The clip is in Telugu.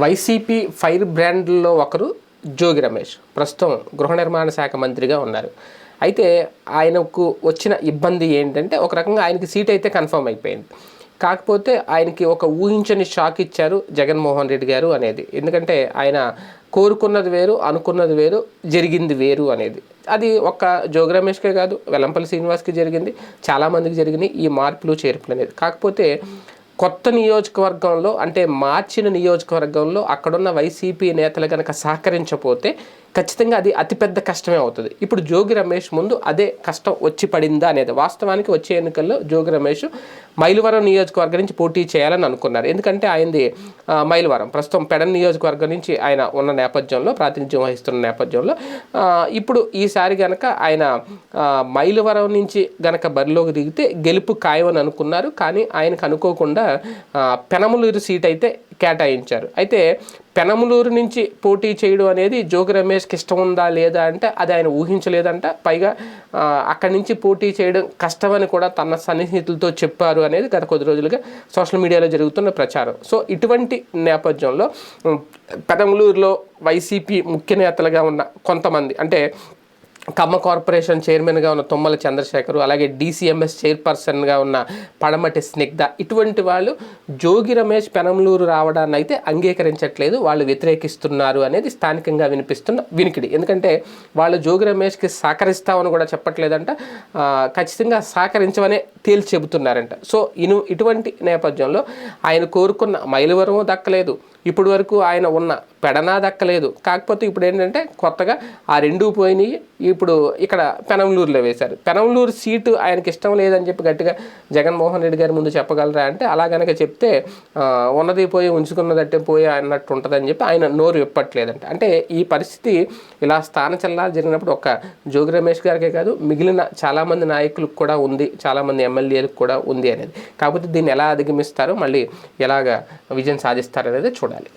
వైసీపీ ఫైర్ బ్రాండ్లో ఒకరు జోగి రమేష్. ప్రస్తుతం గృహ నిర్మాణ శాఖ మంత్రిగా ఉన్నారు. అయితే ఆయనకు వచ్చిన ఇబ్బంది ఏంటంటే ఒక రకంగా ఆయనకి సీట్ అయితే కన్ఫర్మ్ అయిపోయింది. కాకపోతే ఆయనకి ఒక ఊహించని షాక్ ఇచ్చారు జగన్మోహన్ రెడ్డి గారు అనేది. ఎందుకంటే ఆయన కోరుకున్నది వేరు అనుకున్నది వేరు జరిగింది వేరు అనేది. అది ఒక్క జోగి రమేష్కే కాదు వెల్లంపల్లి శ్రీనివాస్కి జరిగింది చాలామందికి జరిగినాయి ఈ మార్పులు చేర్పులు అనేది. కాకపోతే కొత్త నియోజకవర్గంలో అంటే మార్చిన నియోజకవర్గంలో అక్కడున్న వైసీపీ నేతలు కనుక సహకరించకపోతే ఖచ్చితంగా అది అతిపెద్ద కష్టమే అవుతుంది. ఇప్పుడు జోగి రమేష్ ముందు అదే కష్టం వచ్చి పడిందా అనేది వాస్తవానికి వచ్చే ఎన్నికల్లో జోగి రమేష్ మైలవరం నియోజకవర్గం నుంచి పోటీ చేయాలని అనుకున్నారు. ఎందుకంటే ఆయనది మైలవరం. ప్రస్తుతం పెడన్ నియోజకవర్గం నుంచి ఆయన ఉన్న నేపథ్యంలో ప్రాతినిధ్యం వహిస్తున్న నేపథ్యంలో ఇప్పుడు ఈసారి గనక ఆయన మైలవరం నుంచి గనక బరిలోకి దిగితే గెలుపు ఖాయమని అనుకున్నారు. కానీ ఆయనకు అనుకోకుండా పెనమలూరు సీట్ అయితే కేటాయించారు. అయితే పెనమలూరు నుంచి పోటీ చేయడం అనేది జోగి రమేష్కి ఇష్టం ఉందా లేదా అంటే అది ఆయన ఊహించలేదంట. పైగా అక్కడి నుంచి పోటీ చేయడం కష్టమని కూడా తన సన్నిహితులతో చెప్పారు అనేది గత కొద్ది రోజులుగా సోషల్ మీడియాలో జరుగుతున్న ప్రచారం. సో ఇటువంటి నేపథ్యంలో పెనమలూరులో వైసీపీ ముఖ్య నేతలుగా ఉన్న కొంతమంది అంటే కమ్మ కార్పొరేషన్ చైర్మన్గా ఉన్న తుమ్మల చంద్రశేఖరు అలాగే డీసీఎంఎస్ చైర్పర్సన్గా ఉన్న పడమటి స్నిగ్ధ ఇటువంటి వాళ్ళు జోగి రమేష్ పెనంలూరు రావడాన్ని అయితే అంగీకరించట్లేదు వాళ్ళు వ్యతిరేకిస్తున్నారు అనేది స్థానికంగా వినిపిస్తున్న వినికిడి. ఎందుకంటే వాళ్ళు జోగి రమేష్కి సహకరిస్తామని కూడా చెప్పట్లేదంట ఖచ్చితంగా సహకరించమనే తేల్చి చెబుతున్నారంట. సో ఇను ఇటువంటి నేపథ్యంలో ఆయన కోరుకున్న మైలవరము దక్కలేదు ఇప్పుడు వరకు ఆయన ఉన్న పెడనా దక్కలేదు. కాకపోతే ఇప్పుడు ఏంటంటే కొత్తగా ఆ రెండు పోయినాయి ఇప్పుడు ఇక్కడ పెనంలూరులో వేశారు. పెనంలూరు సీటు ఆయనకి ఇష్టం లేదని చెప్పి గట్టిగా జగన్మోహన్ రెడ్డి గారి ముందు చెప్పగలరా అంటే అలా కనుక చెప్తే ఉన్నది పోయి ఉంచుకున్నదట్టే పోయి అన్నట్టు ఉంటుందని చెప్పి ఆయన నోరు ఇప్పట్లేదంట అంటే ఈ పరిస్థితి ఇలా స్థాన చల్లాలు జరిగినప్పుడు ఒక జోగి రమేష్ గారికే కాదు మిగిలిన చాలామంది నాయకులకు కూడా ఉంది చాలామంది ఎమ్మెల్యేలకు కూడా ఉంది అనేది. కాకపోతే దీన్ని ఎలా అధిగమిస్తారో మళ్ళీ ఎలాగ విజయం సాధిస్తారనేది చూడాలి.